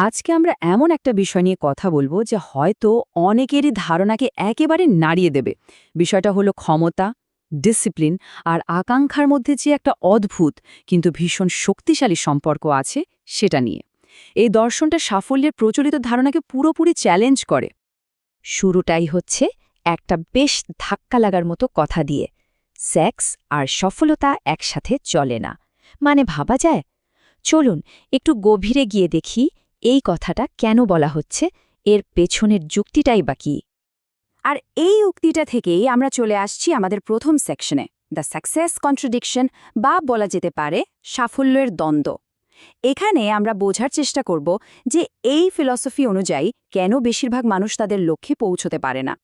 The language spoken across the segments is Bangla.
আজকে আমরা এমন একটা বিষয় নিয়ে কথা বলব যে হয়তো অনেকেরই ধারণাকে একেবারে নাড়িয়ে দেবে। বিষয়টা হলো ক্ষমতা ডিসিপ্লিন আর আকাঙ্ক্ষার মধ্যে যে একটা অদ্ভুত কিন্তু ভীষণ শক্তিশালী সম্পর্ক আছে সেটা নিয়ে। এই দর্শনটা সাফল্যের প্রচলিত ধারণাকে পুরোপুরি চ্যালেঞ্জ করে। শুরুটাই হচ্ছে একটা বেশ ধাক্কা লাগার মতো কথা দিয়ে। সেক্স আর সফলতা একসাথে চলে না। মানে ভাবা যায়? চলুন একটু গভীরে গিয়ে দেখি এই কথাটা কেন বলা হচ্ছে? এর পেছনের যুক্তিটাই বা কি? আর এই উক্তিটা থেকেই আমরা চলে আসছি আমাদের প্রথম সেকশনে, দ্য সাকসেস কন্ট্রাডিকশন বা বলা যেতে পারে সাফল্যের দ্বন্দ্ব। এখানে আমরা বোঝার চেষ্টা করব যে এই ফিলসফি অনুযায়ী কেন বেশিরভাগ মানুষ তাদের লক্ষ্যে পৌঁছতে পারে না।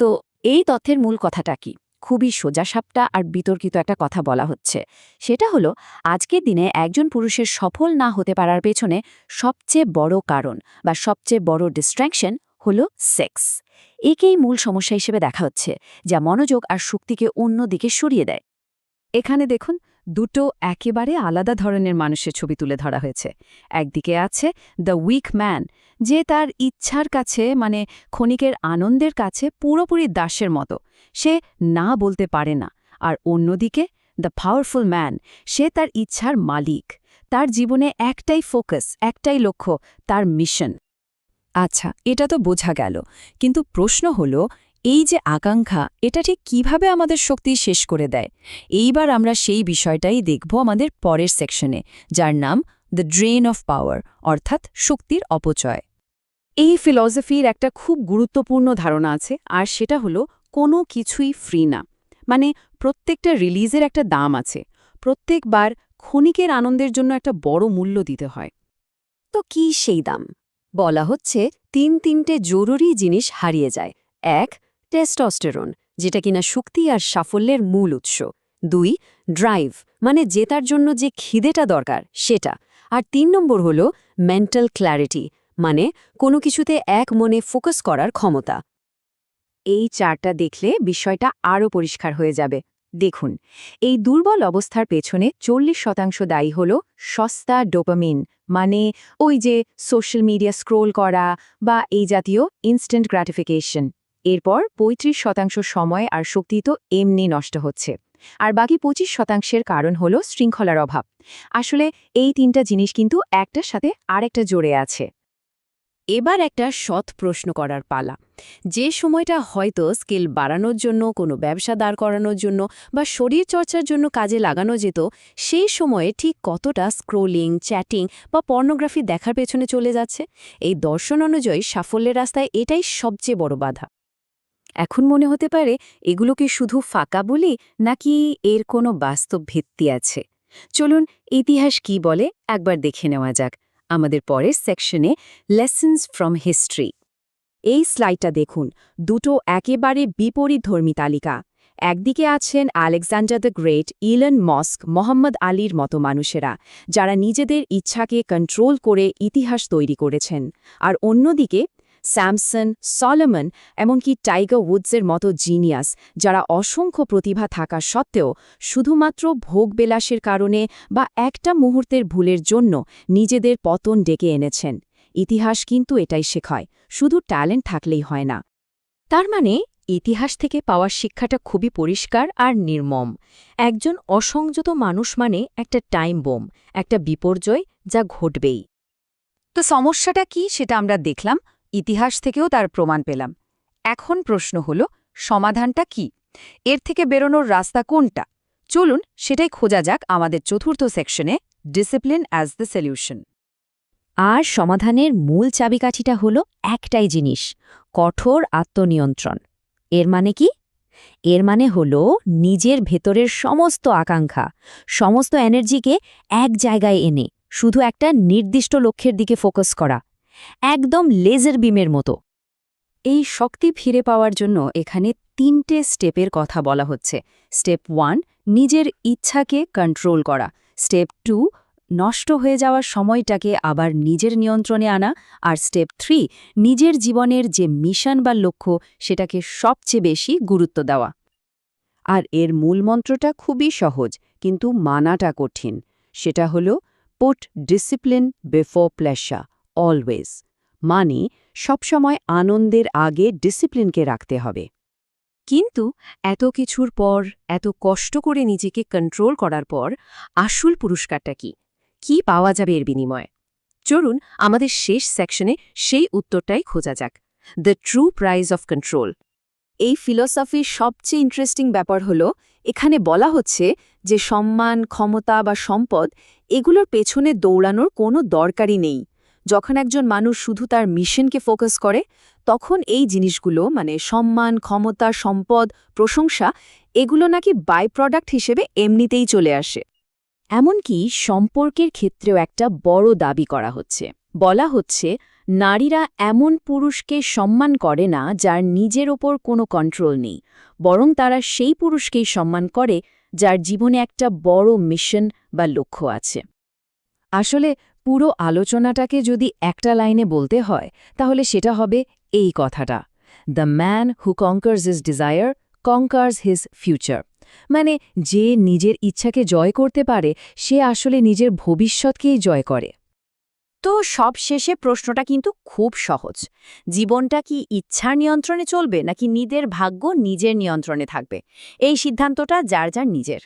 তো এই তথ্যের মূল কথাটা কি? খুবই সোজাসাপটা আর বিতর্কিত একটা কথা বলা হচ্ছে। সেটা হলো, আজকের দিনে একজন পুরুষের সফল না হতে পারার পেছনে সবচেয়ে বড় কারণ বা সবচেয়ে বড় ডিস্ট্র্যাকশন হলো সেক্স একেই মূল সমস্যা হিসেবে দেখা হচ্ছে, যা মনোযোগ আর শক্তিকে অন্য দিকে সরিয়ে দেয়। এখানে দেখুন দুটো একেবারে আলাদা ধরনের মানুষের ছবি তুলে ধরা হয়েছে। একদিকে আছে দ্য উইক ম্যান যে তার ইচ্ছার কাছে মানে ক্ষণিকের আনন্দের কাছে পুরোপুরি দাসের মতো। সে না বলতে পারে না। আর অন্যদিকে দ্য পাওয়ারফুল ম্যান সে তার ইচ্ছার মালিক। তার জীবনে একটাই ফোকাস একটাই লক্ষ্য, তার মিশন আচ্ছা এটা তো বোঝা গেল। কিন্তু প্রশ্ন হলো এই যে আকাঙ্ক্ষা, এটা ঠিক কীভাবে আমাদের শক্তি শেষ করে দেয়? এইবার আমরা সেই বিষয়টাই দেখব আমাদের পরের সেকশনে, যার নাম দ্য ড্রেন অফ পাওয়ার অর্থাৎ শক্তির অপচয়। এই ফিলসফির একটা খুব গুরুত্বপূর্ণ ধারণা আছে, আর সেটা হলো কোনো কিছুই ফ্রি না। মানে প্রত্যেকটা রিলিজের একটা দাম আছে। প্রত্যেকবার ক্ষণিকের আনন্দের জন্য একটা বড় মূল্য দিতে হয়। তো কি সেই দাম? বলা হচ্ছে তিন তিনটে জরুরি জিনিস হারিয়ে যায়। এক টেস্টোস্টেরন, যেটা কিনা শক্তি আর সাফল্যের মূল উৎস। দুই, ড্রাইভ মানে জেতার জন্য যে খিদেটা দরকার, সেটা। আর তিন নম্বর হল মেন্টাল ক্ল্যারিটি মানে কোনো কিছুতে এক মনে ফোকাস করার ক্ষমতা। এই চারটা দেখলে বিষয়টা আরও পরিষ্কার হয়ে যাবে। দেখুন, এই দুর্বল অবস্থার পেছনে চল্লিশ শতাংশ দায়ী হল সস্তা ডোপামিন মানে ওই যে সোশ্যাল মিডিয়া স্ক্রোল করা বা এই জাতীয় ইনস্ট্যান্ট গ্র্যাটিফিকেশন। এরপর ৩৫ শতাংশ সময় আর শক্তি তো এমনি নষ্ট হচ্ছে। আর বাকি ২৫ শতাংশের কারণ হল শৃঙ্খলার অভাব। আসলে এই তিনটা জিনিস কিন্তু একটার সাথে আরেকটা জোরে আছে। এবার একটা সৎ প্রশ্ন করার পালা। যে সময়টা হয়তো স্কিল বাড়ানোর জন্য, কোনো ব্যবসা দাঁড় করানোর জন্য বা শরীর চর্চার জন্য কাজে লাগানো যেত, সেই সময়ে ঠিক কতটা স্ক্রোলিং, চ্যাটিং বা পর্নোগ্রাফি দেখার পেছনে চলে যাচ্ছে? এই দর্শন অনুযায়ী সাফল্যের রাস্তায় এটাই সবচেয়ে বড় বাধা। এখন মনে হতে পারে এগুলো কি শুধু ফাঁকা বলি নাকি এর কোনো বাস্তব ভিত্তি আছে? চলুন ইতিহাস কি বলে একবার দেখে নেওয়া যাক। আমাদের পরের সেকশনে লেসন্স ফ্রম হিস্ট্রি এই স্লাইডটা দেখুন। দুটো একেবারে বিপরীত ধর্মী তালিকা। একদিকে আছেন Alexander the Great, Elon Musk, Muhammad আলীর মতো মানুষেরা, যারা নিজেদের ইচ্ছাকে কন্ট্রোল করে ইতিহাস তৈরি করেছেন। আর অন্যদিকে স্যামসন, সলমন, এমনকি টাইগার উডসের মতো জিনিয়াস, যারা অসংখ্য প্রতিভা থাকা সত্ত্বেও শুধুমাত্র ভোগবিলাসের কারণে বা একটা মুহূর্তের ভুলের জন্য নিজেদের পতন ডেকে এনেছেন। ইতিহাস কিন্তু এটাই শেখায়, শুধু ট্যালেন্ট থাকলেই হয় না। তার মানে ইতিহাস থেকে পাওয়ার শিক্ষাটা খুবই পরিষ্কার আর নির্মম। একজন অসংযত মানুষ মানে একটা টাইম বোম, একটা বিপর্যয় যা ঘটবেই। তো সমস্যাটা কি সেটা আমরা দেখলাম। ইতিহাস থেকেও তার প্রমাণ পেলাম। এখন প্রশ্ন হল, সমাধানটা কি? এর থেকে বেরোনোর রাস্তা কোনটা? চলুন সেটাই খোঁজা যাক আমাদের চতুর্থ সেকশনে ডিসিপ্লিন অ্যাজ দ্য সলিউশন আর সমাধানের মূল চাবিকাঠিটা হলো একটাই জিনিস, কঠোর আত্মনিয়ন্ত্রণ। এর মানে কি? এর মানে হল নিজের ভেতরের সমস্ত আকাঙ্ক্ষা, সমস্ত এনার্জিকে এক জায়গায় এনে, শুধু একটা নির্দিষ্ট লক্ষ্যের দিকে ফোকাস করা একদম লেজার বিমের মতো। এই শক্তি ফিরে পাওয়ার জন্য এখানে তিনটে স্টেপের কথা বলা হচ্ছে। স্টেপ ওয়ান নিজের ইচ্ছাকে কন্ট্রোল করা। স্টেপ টু নষ্ট হয়ে যাওয়ার সময়টাকে আবার নিজের নিয়ন্ত্রণে আনা। আর স্টেপ থ্রি নিজের জীবনের যে মিশন বা লক্ষ্য, সেটাকে সবচেয়ে বেশি গুরুত্ব দেওয়া। আর এর মূল মন্ত্রটা খুবই সহজ, কিন্তু মানাটা কঠিন। সেটা হলো put discipline before pleasure always মানে সবসময় আনন্দের আগে ডিসিপ্লিনকে রাখতে হবে। কিন্তু এত কিছুর পর, এত কষ্ট করে নিজেকে কন্ট্রোল করার পর আসল পুরস্কারটা কি? কি পাওয়া যাবে এর বিনিময়ে? চলুন আমাদের শেষ সেকশনে সেই উত্তরটাই খোঁজা যাক। The true prize of control এই ফিলসফির সবচেয়ে ইন্টারেস্টিং ব্যাপার হল, এখানে বলা হচ্ছে যে সম্মান, ক্ষমতা বা সম্পদ এগুলোর পেছনে দৌড়ানোর কোনো দরকারই নেই। যখন একজন মানুষ শুধু তার মিশনকে ফোকাস করে, তখন এই জিনিসগুলো মানে সম্মান, ক্ষমতা, সম্পদ, প্রশংসা, এগুলো নাকি বাই প্রোডাক্ট হিসেবে এমনিতেই চলে আসে। এমনকি সম্পর্কের ক্ষেত্রেও একটা বড় দাবি করা হচ্ছে। বলা হচ্ছে, নারীরা এমন পুরুষকে সম্মান করে না যার নিজের ওপর কোনো কন্ট্রোল নেই, বরং তারা সেই পুরুষকেই সম্মান করে যার জীবনে একটা বড় মিশন বা লক্ষ্য আছে। আসলে পুরো আলোচনাটাকে যদি একটা লাইনে বলতে হয়, তাহলে সেটা হবে এই কথাটা। The man who conquers his desire conquers his future মানে যে নিজের ইচ্ছাকে জয় করতে পারে, সে আসলে নিজের ভবিষ্যৎকেই জয় করে। তো সব শেষে প্রশ্নটা কিন্তু খুব সহজ। জীবনটা কি ইচ্ছার নিয়ন্ত্রণে চলবে, নাকি নিজের ভাগ্য নিজের নিয়ন্ত্রণে থাকবে? এই সিদ্ধান্তটা যার যার নিজের।